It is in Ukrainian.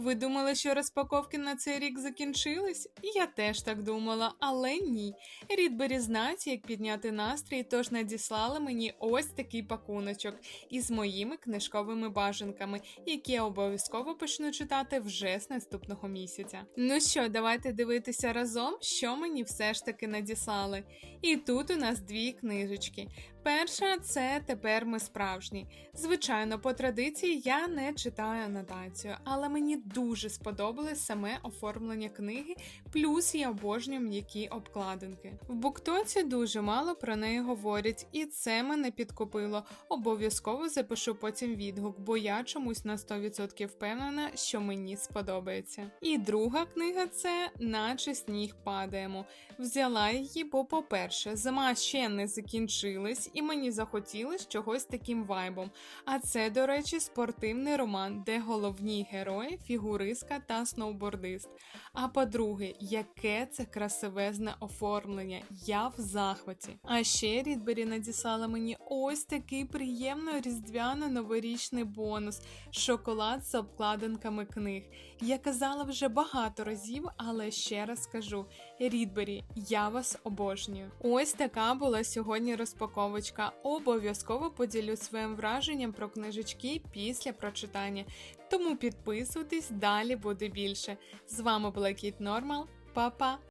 Ви думали, що розпаковки на цей рік закінчились? Я теж так думала, але ні. Рідбері знають, як підняти настрій, тож надіслали мені ось такий пакуночок із моїми книжковими бажанками, які я обов'язково почну читати вже з наступного місяця. Ну що, давайте дивитися разом, що мені все ж таки надіслали. І тут у нас дві книжечки. Перша це тепер ми справжні. Звичайно, по традиції я не читаю анотацію, але мені дуже сподобалось саме оформлення книги, плюс я обожнюю м'які обкладинки. В буктоці дуже мало про неї говорять, і це мене підкупило. Обов'язково запишу потім відгук, бо я чомусь на 100% впевнена, що мені сподобається. І друга книга це наче сніг падаємо. Взяла її, бо, по-перше, зима ще не закінчилась, і мені захотілося чогось таким вайбом. А це, до речі, спортивний роман, де головні герої фігуристка та сноубордист. А по-друге, яке це красивезне оформлення, я в захваті. А ще Рідбері надіслала мені ось такий приємно різдвяно-новорічний бонус шоколад з обкладинками книг. Я казала вже багато разів, але ще раз скажу: Рідбері, я вас обожнюю. Ось така була сьогодні розпаковочка. Обов'язково поділюсь своїм враженням про книжечки після прочитання. Тому підписуйтесь, далі буде більше. З вами була Кіт Нормал. Па-па!